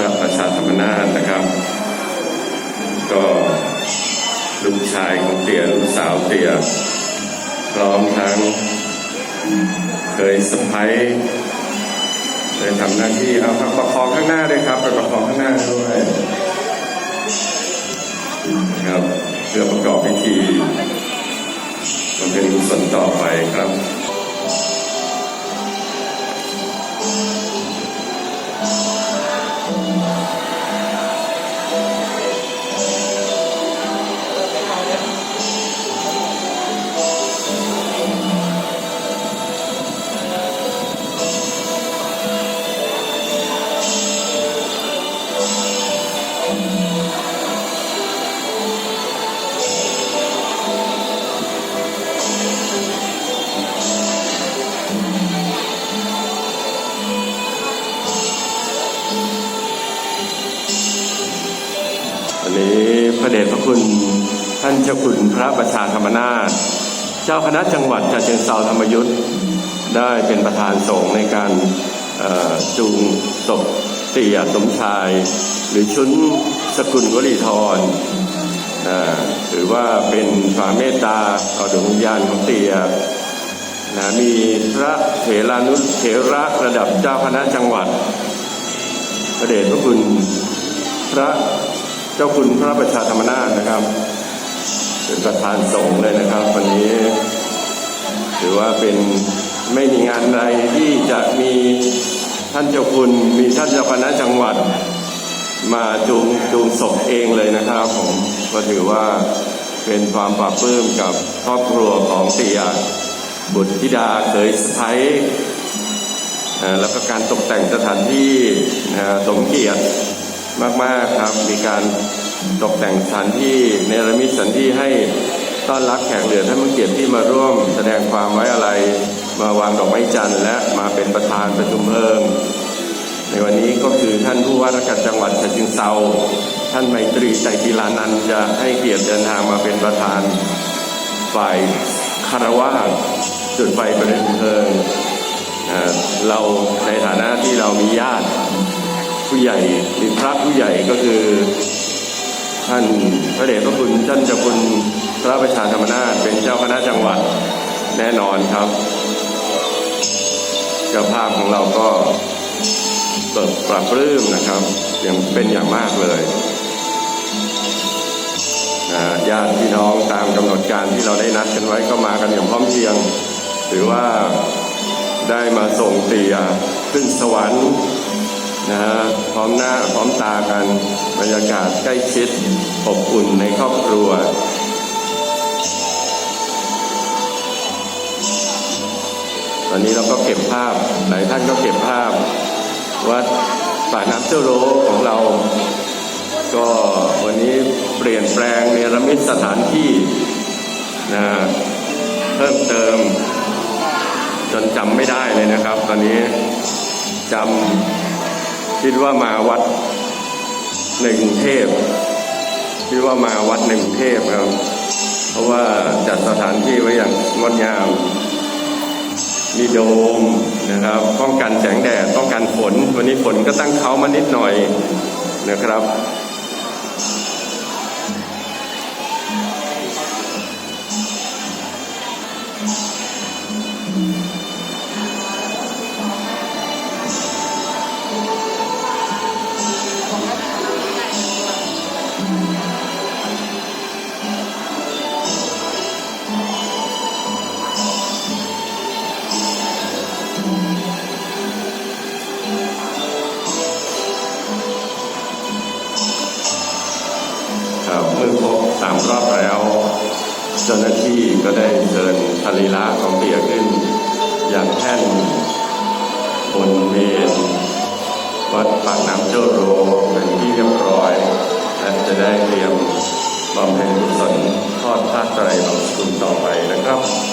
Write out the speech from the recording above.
พระประชาธรรมนาถนะครับ ก็ลูกชายของเตี่ยลูกสาวเตี่ยพร้อมทั้งเคยสะพ้ายเลยทำหน้าที่เอาประคองข้างหน้าด้วยครับไปประคองข้างหน้าด้วยนะครับเพื่อประกอบพิธีมันเป็นกุศลต่อไปครับ วันนี้พระเดชพระคุณท่านเจ้าคุณพระประชาธรรมนาถเจ้าคณะจังหวัดฉะเชิงเทราธรรมยุทธ์ได้เป็นประธานสงฆ์ในการจูงศพเตี่ยสมชาย หรือชุนสกุลวลีธรอ่าถือว่าเป็นความเมตตาต่อดวงวิญญาณของเตี่ยนะมีพระเถรานุเถระระดับเจ้าคณะจังหวัด พระเดชพระคุณพระ จ้าคุณพระประชาธรรมนาถนะครับเป็นประธานสงฆ์เลยนะครับ วันนี้ถือว่าเป็นไม่มีงานใดที่จะมีท่านเจ้าคุณมีท่านเจ้าคณะจังหวัด มาจูงจูงศพเองเลยนะครับผมก็ถือว่าเป็นความปลาบปลื้มกับครอบครัวของเตียบุตรธิดาเคยสะพ้ายแล้วก็การตกแต่งสถานที่สมเกียรติ มากๆครับ มีการตกแต่งสถานที่เนรมิตสถานที่ให้ต้อนรับแขกเหลือท่านผู้เกียรติที่มาร่วม แสดงความไว้อะไรมาวางดอกไม้จันทร์และมาเป็นประธานประชุมเพลิง ในวันนี้ก็คือท่านผู้ว่าราชการจังหวัดฉะเชิงเทราท่านไมตรีใจกีฬานันจะให้เกียรติเดินทางมาเป็นประธาน ฝ่ายคารวะจุดไฟประเด็นเพลิงอ่าเราในฐานะที่เรามีญาติ ผู้ใหญ่มีพระผู้ใหญ่ก็คือ ท่านพระเดชพระคุณท่านเจ้าคุณพระประชาธรรมนาถเป็นเจ้าคณะจังหวัดแน่นอนครับ เจ้าภาพของเราก็เปิดปรับปลื้มนะครับยังเป็นอย่างมากเลยญาติพี่น้องตามกำหนดการที่เราได้นัดกันไว้ก็มากันอย่างพร้อมเพรียงถือว่าได้มาส่งเตียขึ้นสวรรค์ นะฮะพร้อมหน้าพร้อมตากันบรรยากาศใกล้ชิดอบอุ่นในครอบครัวตอนนี้เราก็เก็บภาพหลายท่านก็เก็บภาพวัดป่าน้ำเจ้าโรของเรา ก็วันนี้เปลี่ยนแปลงเนรมิตสถานที่นะเพิ่มเติม จนจำไม่ได้เลยนะครับ ตอนนี้จำ คิดว่ามาวัดในกรุงเทพคิดว่ามาวัดในกรุงเทพครับ เพราะว่าจัดสถานที่ไว้อย่างงดงาม มีโดมนะครับป้องกันแสงแดดป้องกันฝน วันนี้ฝนก็ตั้งเขามานิดหน่อยนะครับ สามรอบแล้ว เจ้าหน้าที่ก็ได้เดินสรีละของเปียขึ้น อย่างแท่นบนเมนวัดปากน้ำเจ้าโรเป็นที่เรียบร้อย และจะได้เตรียมบำเพ็ญกุศลทอดผ้าไตรบังสุนต่อไปนะครับ